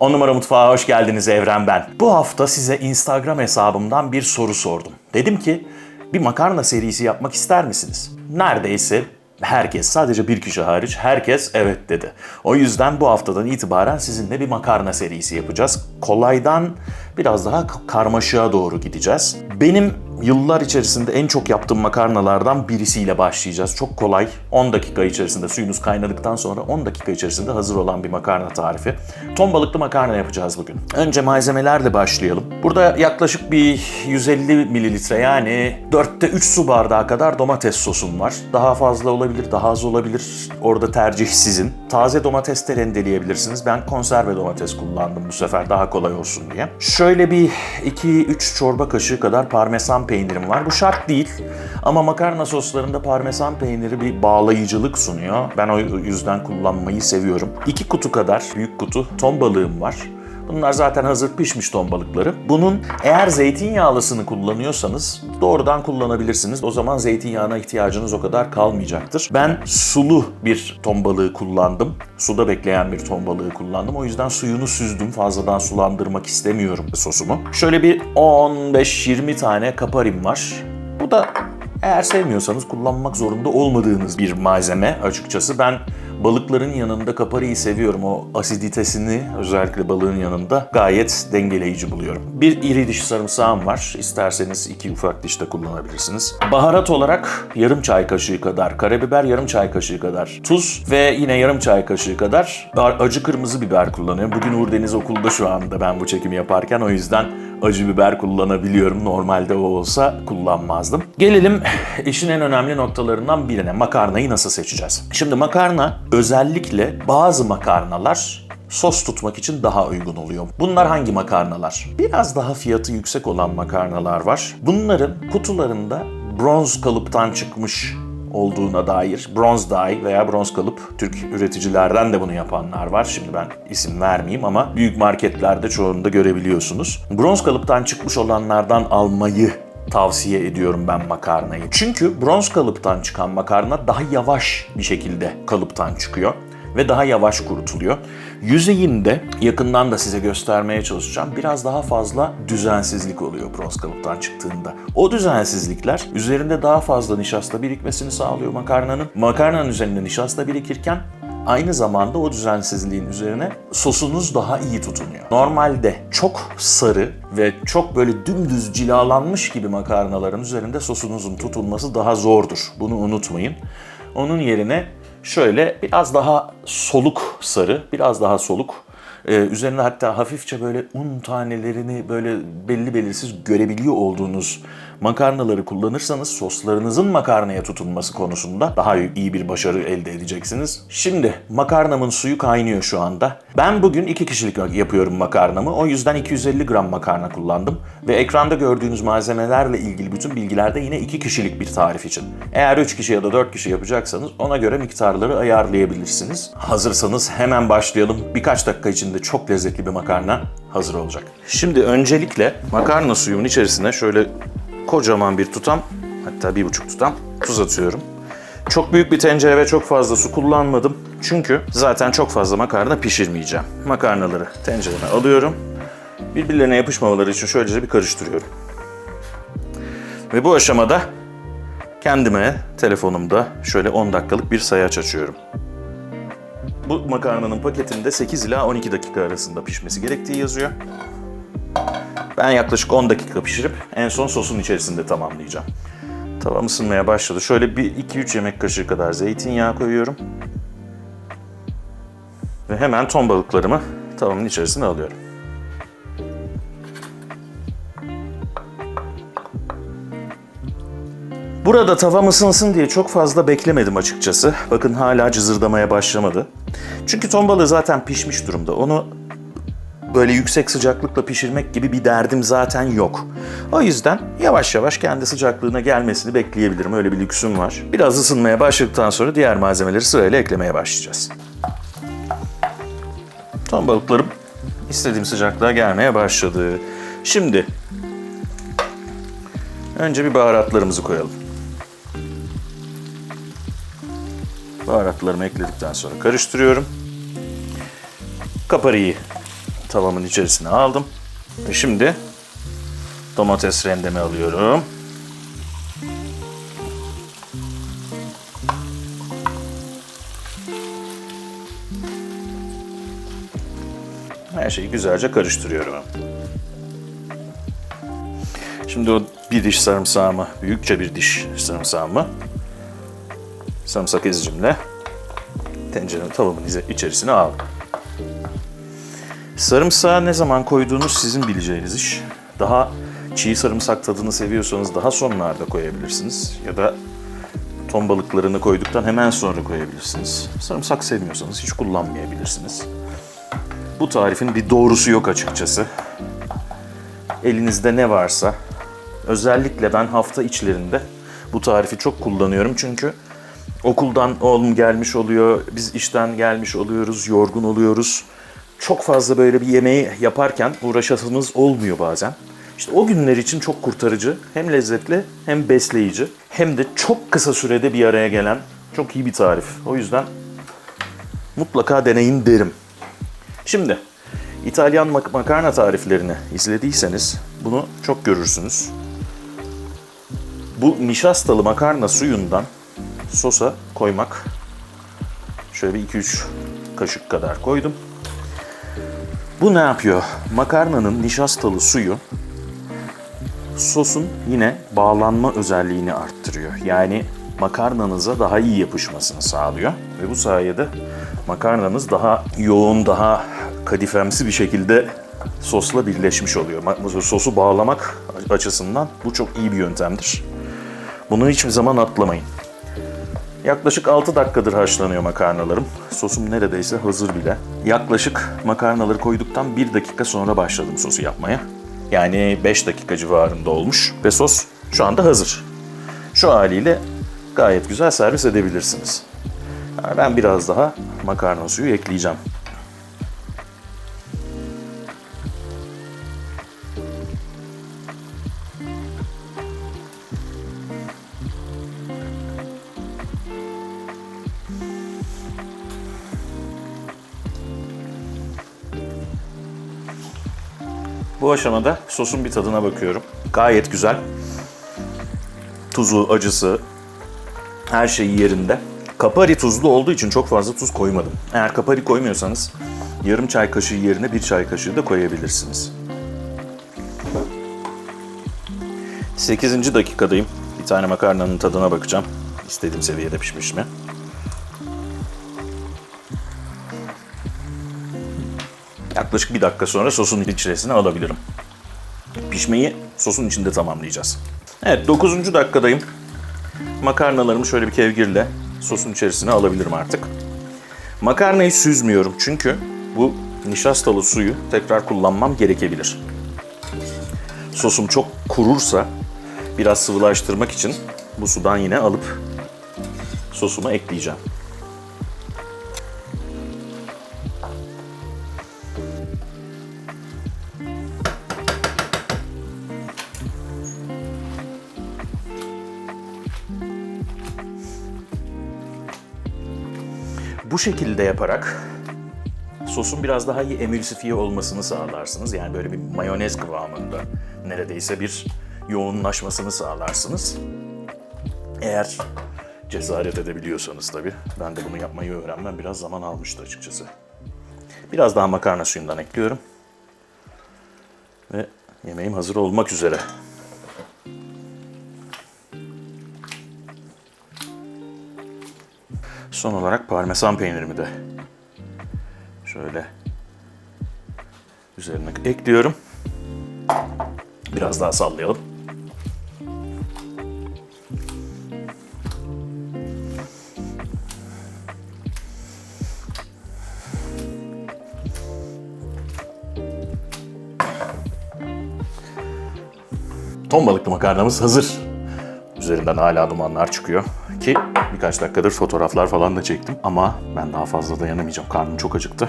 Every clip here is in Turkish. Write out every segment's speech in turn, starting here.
10 numara mutfağa hoş geldiniz Evren ben. Bu hafta size Instagram hesabımdan bir soru sordum. Dedim ki bir makarna serisi yapmak ister misiniz? Neredeyse herkes sadece bir kişi hariç herkes evet dedi. O yüzden bu haftadan itibaren sizinle bir makarna serisi yapacağız. Kolaydan biraz daha karmaşığa doğru gideceğiz. Benim yıllar içerisinde en çok yaptığım makarnalardan birisiyle başlayacağız. Çok kolay. 10 dakika içerisinde suyunuz kaynadıktan sonra 10 dakika içerisinde hazır olan bir makarna tarifi. Ton balıklı makarna yapacağız bugün. Önce malzemelerle başlayalım. Burada yaklaşık bir 150 mililitre yani 4'te 3 su bardağı kadar domates sosum var. Daha fazla olabilir, daha az olabilir. Orada tercih sizin. Taze domates de rendeleyebilirsiniz. Ben konserve domates kullandım bu sefer daha kolay olsun diye. Şöyle bir 2-3 çorba kaşığı kadar parmesan peynirim var. Bu şart değil ama makarna soslarında parmesan peyniri bir bağlayıcılık sunuyor. Ben o yüzden kullanmayı seviyorum. 2 kutu kadar büyük kutu ton balığım var. Bunlar zaten hazır pişmiş ton balıkları. Bunun eğer zeytinyağlısını kullanıyorsanız doğrudan kullanabilirsiniz. O zaman zeytinyağına ihtiyacınız o kadar kalmayacaktır. Ben sulu bir ton balığı kullandım. Suda bekleyen bir ton balığı kullandım. O yüzden suyunu süzdüm. Fazladan sulandırmak istemiyorum sosumu. Şöyle bir 15-20 tane kaparim var. Bu da eğer sevmiyorsanız kullanmak zorunda olmadığınız bir malzeme açıkçası. Ben balıkların yanında kapariyi seviyorum. O asiditesini özellikle balığın yanında gayet dengeleyici buluyorum. Bir iri diş sarımsağım var. İsterseniz iki ufak diş de kullanabilirsiniz. Baharat olarak yarım çay kaşığı kadar karabiber, yarım çay kaşığı kadar tuz ve yine yarım çay kaşığı kadar acı kırmızı biber kullanıyorum. Bugün Uğur Deniz okulda şu anda ben bu çekimi yaparken o yüzden acı biber kullanabiliyorum. Normalde o olsa kullanmazdım. Gelelim işin en önemli noktalarından birine. Makarnayı nasıl seçeceğiz? Şimdi makarna özellikle bazı makarnalar sos tutmak için daha uygun oluyor. Bunlar hangi makarnalar? Biraz daha fiyatı yüksek olan makarnalar var. Bunların kutularında bronz kalıptan çıkmış olduğuna dair bronz dye veya bronz kalıp Türk üreticilerden de bunu yapanlar var. Şimdi ben isim vermeyeyim ama büyük marketlerde çoğunda görebiliyorsunuz. Bronz kalıptan çıkmış olanlardan almayı tavsiye ediyorum ben makarnayı. Çünkü bronz kalıptan çıkan makarna daha yavaş bir şekilde kalıptan çıkıyor ve daha yavaş kurutuluyor. Yüzeyinde yakından da size göstermeye çalışacağım. Biraz daha fazla düzensizlik oluyor bronz kalıptan çıktığında. O düzensizlikler üzerinde daha fazla nişasta birikmesini sağlıyor makarnanın. Makarnanın üzerinde nişasta birikirken aynı zamanda o düzensizliğin üzerine sosunuz daha iyi tutunuyor. Normalde çok sarı ve çok böyle dümdüz cilalanmış gibi makarnaların üzerinde sosunuzun tutulması daha zordur. Bunu unutmayın. Onun yerine şöyle biraz daha soluk sarı, biraz daha soluk. Ee, üzerine hatta hafifçe böyle un tanelerini böyle belli belirsiz görebiliyor olduğunuz makarnaları kullanırsanız soslarınızın makarnaya tutunması konusunda daha iyi bir başarı elde edeceksiniz. Şimdi makarnamın suyu kaynıyor şu anda. Ben bugün iki kişilik yapıyorum makarnamı. O yüzden 250 gram makarna kullandım. Ve ekranda gördüğünüz malzemelerle ilgili bütün bilgiler de yine iki kişilik bir tarif için. Eğer 3 kişi ya da 4 kişi yapacaksanız ona göre miktarları ayarlayabilirsiniz. Hazırsanız hemen başlayalım. Birkaç dakika içinde çok lezzetli bir makarna hazır olacak. Şimdi öncelikle makarna suyumun içerisine şöyle kocaman bir tutam, hatta bir buçuk tutam tuz atıyorum. Çok büyük bir tencere ve çok fazla su kullanmadım. Çünkü zaten çok fazla makarna pişirmeyeceğim. Makarnaları tencereme alıyorum. Birbirlerine yapışmamaları için şöylece bir karıştırıyorum. Ve bu aşamada kendime telefonumda şöyle 10 dakikalık bir sayaç açıyorum. Bu makarnanın paketinde 8 ila 12 dakika arasında pişmesi gerektiği yazıyor. Ben yaklaşık 10 dakika pişirip en son sosun içerisinde tamamlayacağım. Tavam ısınmaya başladı. Şöyle bir 2-3 yemek kaşığı kadar zeytinyağı koyuyorum. Ve hemen ton balıklarımı tavamın içerisine alıyorum. Burada tavam ısınsın diye çok fazla beklemedim açıkçası. Bakın hala cızırdamaya başlamadı. Çünkü ton balığı zaten pişmiş durumda. Onu böyle yüksek sıcaklıkla pişirmek gibi bir derdim zaten yok. O yüzden yavaş yavaş kendi sıcaklığına gelmesini bekleyebilirim. Öyle bir lüksüm var. Biraz ısınmaya başladıktan sonra diğer malzemeleri sırayla eklemeye başlayacağız. Ton balıklarım istediğim sıcaklığa gelmeye başladı. Şimdi önce bir baharatlarımızı koyalım. Baharatlarımı ekledikten sonra karıştırıyorum. Kapariyi tavamın içerisine aldım. Ve şimdi domates rendemi alıyorum. Her şeyi güzelce karıştırıyorum. Şimdi o bir diş sarımsağımı, büyükçe bir diş sarımsağımı sarımsak ezicimle tencerenin tavamın içerisine aldım. Sarımsağı ne zaman koyduğunuz sizin bileceğiniz iş. Daha çiğ sarımsak tadını seviyorsanız daha sonlarda koyabilirsiniz. Ya da ton balıklarını koyduktan hemen sonra koyabilirsiniz. Sarımsak sevmiyorsanız hiç kullanmayabilirsiniz. Bu tarifin bir doğrusu yok açıkçası. Elinizde ne varsa, özellikle ben hafta içlerinde bu tarifi çok kullanıyorum çünkü okuldan oğlum gelmiş oluyor, biz işten gelmiş oluyoruz, yorgun oluyoruz. Çok fazla böyle bir yemeği yaparken uğraşasımız olmuyor bazen. İşte o günler için çok kurtarıcı, hem lezzetli hem besleyici hem de çok kısa sürede bir araya gelen çok iyi bir tarif. O yüzden mutlaka deneyin derim. Şimdi İtalyan mak- makarna tariflerini izlediyseniz bunu çok görürsünüz. Bu nişastalı makarna suyundan sosa koymak. Şöyle bir 2-3 kaşık kadar koydum. Bu ne yapıyor? Makarnanın nişastalı suyu sosun yine bağlanma özelliğini arttırıyor. Yani makarnanıza daha iyi yapışmasını sağlıyor. Ve bu sayede makarnanız daha yoğun, daha kadifemsi bir şekilde sosla birleşmiş oluyor. Sosu bağlamak açısından bu çok iyi bir yöntemdir. Bunu hiçbir zaman atlamayın. Yaklaşık 6 dakikadır haşlanıyor makarnalarım. Sosum neredeyse hazır bile. Yaklaşık makarnaları koyduktan 1 dakika sonra başladım sosu yapmaya. Yani 5 dakika civarında olmuş ve sos şu anda hazır. Şu haliyle gayet güzel servis edebilirsiniz. Ben biraz daha makarna suyu ekleyeceğim. Bu aşamada sosun bir tadına bakıyorum. Gayet güzel. Tuzu, acısı, her şeyi yerinde. Kapari tuzlu olduğu için çok fazla tuz koymadım. Eğer kapari koymuyorsanız yarım çay kaşığı yerine bir çay kaşığı da koyabilirsiniz. 8. dakikadayım. Bir tane makarnanın tadına bakacağım. İstediğim seviyede pişmiş mi? Yaklaşık bir dakika sonra sosun içerisine alabilirim. Pişmeyi sosun içinde tamamlayacağız. Evet 9. dakikadayım. Makarnalarımı şöyle bir kevgirle sosun içerisine alabilirim artık. Makarnayı süzmüyorum çünkü bu nişastalı suyu tekrar kullanmam gerekebilir. Sosum çok kurursa biraz sıvılaştırmak için bu sudan yine alıp sosuma ekleyeceğim. Bu şekilde yaparak sosun biraz daha iyi emülsifiye olmasını sağlarsınız. Yani böyle bir mayonez kıvamında neredeyse bir yoğunlaşmasını sağlarsınız. Eğer cesaret edebiliyorsanız tabii. Ben de bunu yapmayı öğrenmem biraz zaman almıştı açıkçası. Biraz daha makarna suyundan ekliyorum. Ve yemeğim hazır olmak üzere. Son olarak parmesan peynirimi de şöyle üzerine ekliyorum. Biraz daha sallayalım. Ton balıklı makarnamız hazır. Üzerinden hala dumanlar çıkıyor. Ki birkaç dakikadır fotoğraflar falan da çektim. Ama ben daha fazla dayanamayacağım. Karnım çok acıktı.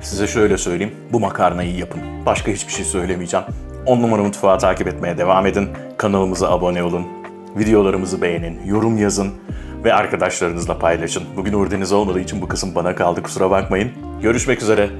Size şöyle söyleyeyim. Bu makarnayı yapın. Başka hiçbir şey söylemeyeceğim. 10 numara mutfağı takip etmeye devam edin. Kanalımıza abone olun, videolarımızı beğenin, yorum yazın ve arkadaşlarınızla paylaşın. Bugün Uğur Deniz olmadığı için bu kısım bana kaldı kusura bakmayın. Görüşmek üzere.